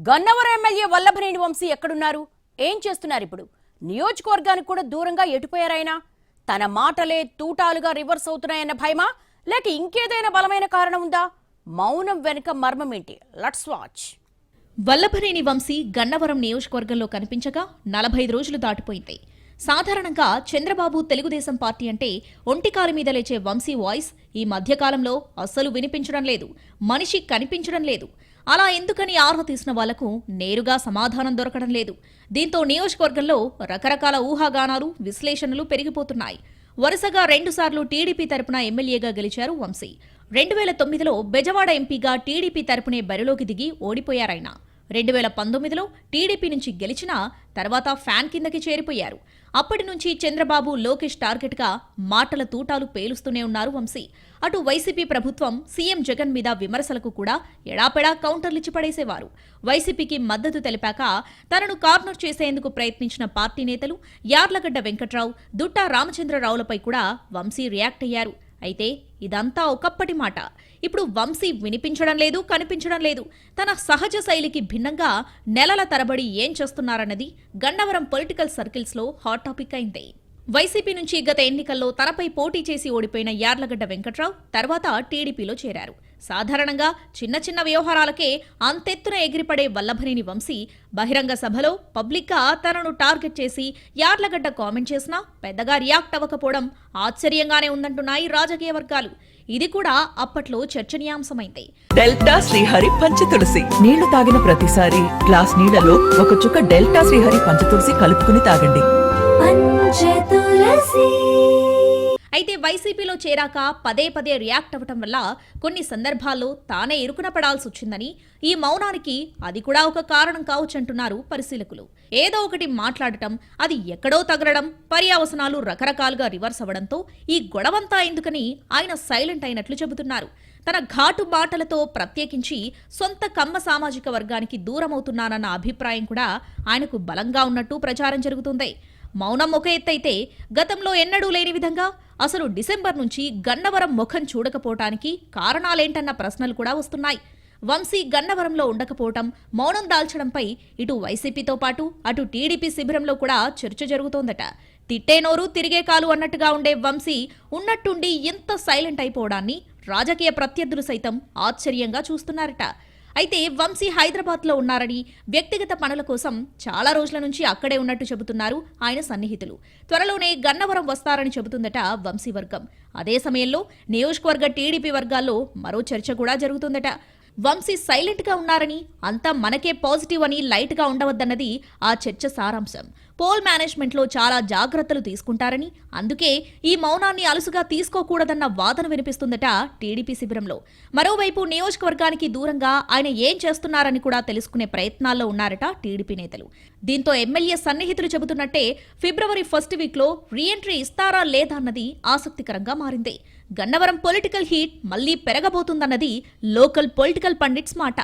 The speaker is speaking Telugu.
గన్నవరం ఎమ్మెల్యే వల్లభనేని వంశీ ఎక్కడున్నారు? ఏం చేస్తున్నారు ఇప్పుడు? నియోజకవర్గానికి కూడా దూరంగా ఎటుపోయారైనా తన మాటలే తూటాలుగా రివర్స్ అవుతున్నాయన్న భయమా? లేక ఇంకేదైనా బలమైన కారణం ఉందా? మౌనం వెనుక మర్మం ఏంటి? Let's watch. వల్లభనేని వంశీ గన్నవరం నియోజకవర్గంలో కనిపించగా నలభై ఐదు రోజులు దాటిపోయింది. సాధారణంగా చంద్రబాబు తెలుగుదేశం పార్టీ అంటే ఒంటికాలు మీద లేచే వంశీ వాయిస్ ఈ మధ్యకాలంలో అస్సలు వినిపించడం లేదు. మనిషి కనిపించడం లేదు. అలా ఎందుకని ఆర్వ తీసిన వాళ్ళకు నేరుగా సమాధానం దొరకడం లేదు. దీంతో నియోజకవర్గంలో రకరకాల ఊహాగానాలు విశ్లేషణలు పెరిగిపోతున్నాయి. వరుసగా రెండుసార్లు టీడీపీ తరపున ఎమ్మెల్యేగా గెలిచారు వంశీ. రెండు వేల తొమ్మిదిలో బెజవాడ ఎంపీగా టీడీపీ తరపునే బరిలోకి దిగి ఓడిపోయారాయన. రెండు వేల పంతొమ్మిదిలో టీడీపీ నుంచి గెలిచినా తర్వాత ఫ్యాన్ కిందకి చేరిపోయారు. అప్పటి నుంచి చంద్రబాబు లోకేష్ టార్గెట్గా మాటల తూటాలు పేలుస్తూనే ఉన్నారు వంశీ. అటు వైసీపీ ప్రభుత్వం సీఎం జగన్ మీద విమర్శలకు కూడా ఎడాపెడా కౌంటర్లిచ్చి పడేసేవారు. వైసీపీకి మద్దతు తెలిపాక తనను కార్నర్ చేసేందుకు ప్రయత్నించిన పార్టీ నేతలు యార్లగడ్డ వెంకట్రావు దుట్టా రామచంద్రరావులపై కూడా వంశీ రియాక్ట్ అయ్యారు. అయితే ఇదంతా ఒకప్పటి మాట. ఇప్పుడు వంశీ వినిపించడం లేదు కనిపించడం లేదు. తన సహజ శైలికి భిన్నంగా నెలల తరబడి ఏం చేస్తున్నారన్నది గన్నవరం పొలిటికల్ సర్కిల్స్లో హాట్ టాపిక్ అయింది. వైసీపీ నుంచి గత ఎన్నికల్లో తనపై పోటీ చేసి ఓడిపోయిన యార్లగడ్డ వెంకట్రావు తర్వాత టీడీపీలో చేరారు. సాధారణంగా చిన్న చిన్న వ్యవహారాలకే అంతెత్తున ఎగిరిపడే వల్లభనేని వంశీ బహిరంగ సభలో పబ్లిక్గా తనను టార్గెట్ చేసి యార్లగడ్డ కామెంట్ చేసినా పెద్దగా రియాక్ట్ అవ్వకపోవడం ఆశ్చర్యంగానే ఉందంటున్నాయి రాజకీయ వర్గాలు. ఇది కూడా అప్పట్లో చర్చనీయాంశమైంది. డెల్టా శ్రీహరి పంచతులసి నీళ్ళు తాగిన ప్రతిసారి గ్లాస్ నీళ్ళలో ఒక చుక్క డెల్టా శ్రీహరి పంచతులసి కలుపుకుని తాగండి. అయితే వైసీపీలో చేరాక పదే పదే రియాక్ట్ అవ్వటం వల్ల కొన్ని సందర్భాల్లో తానే ఇరుకున పడాల్సి వచ్చిందని ఈ మౌనానికి అది కూడా ఒక కారణం కావచ్చంటున్నారు పరిశీలకులు. ఏదో ఒకటి మాట్లాడటం అది ఎక్కడో తగలడం పర్యావసనాలు రకరకాలుగా రివర్స్ అవ్వడంతో ఈ గొడవంతా ఎందుకని ఆయన సైలెంట్ అయినట్లు చెబుతున్నారు. తన ఘాటు బాటలతో ప్రత్యేకించి సొంత కమ్మ సామాజిక వర్గానికి దూరమవుతున్నానన్న అభిప్రాయం కూడా ఆయనకు బలంగా ఉన్నట్టు ప్రచారం జరుగుతుంది. మౌనం ఒక ఎత్తైతే గతంలో ఎన్నడూ లేని విధంగా అసలు డిసెంబర్ నుంచి గన్నవరం ముఖం చూడకపోవటానికి కారణాలేంటన్న ప్రశ్నలు కూడా వస్తున్నాయి. వంశీ గన్నవరంలో ఉండకపోవటం మౌనం దాల్చడంపై ఇటు వైసీపీతో పాటు అటు టీడీపీ శిబిరంలో కూడా చర్చ జరుగుతోందట. తిట్టేనోరు తిరిగే కాలు అన్నట్టుగా ఉండే వంశీ ఉన్నట్టుండి ఎంత సైలెంట్ అయిపోవడాన్ని రాజకీయ ప్రత్యర్థులు సైతం ఆశ్చర్యంగా చూస్తున్నారట. అయితే వంశీ హైదరాబాద్లో ఉన్నారని వ్యక్తిగత పనుల కోసం చాలా రోజుల నుంచి అక్కడే ఉన్నట్టు చెబుతున్నారు ఆయన సన్నిహితులు. త్వరలోనే గన్నవరం వస్తారని చెబుతుందట వంశీ వర్గం. అదే సమయంలో నియోజకవర్గ టీడీపీ వర్గాల్లో మరో చర్చ కూడా జరుగుతుందట. వంశీ సైలెంట్గా ఉన్నారని అంతా మనకే పాజిటివ్ అని లైట్గా ఉండవద్దన్నది ఆ చర్చ సారాంశం. పోల్ మేనేజ్మెంట్లో చాలా జాగ్రత్తలు తీసుకుంటారని అందుకే ఈ మౌనాన్ని అలుసుగా తీసుకోకూడదన్న వాదన వినిపిస్తుందట టీడీపీ శిబిరంలో. మరోవైపు నియోజకవర్గానికి దూరంగా ఆయన ఏం చేస్తున్నారని కూడా తెలుసుకునే ప్రయత్నాల్లో ఉన్నారట టీడీపీ నేతలు. దీంతో ఎమ్మెల్యే సన్నిహితులు చెబుతున్నట్టే ఫిబ్రవరి ఫస్ట్ వీక్లో రీఎంట్రీ ఇస్తారా లేదా అన్నది ఆసక్తికరంగా మారింది. గన్నవరం పొలిటికల్ హీట్ మళ్ళీ పెరగబోతుందన్నది లోకల్ పొలిటికల్ పండిట్స్ మాట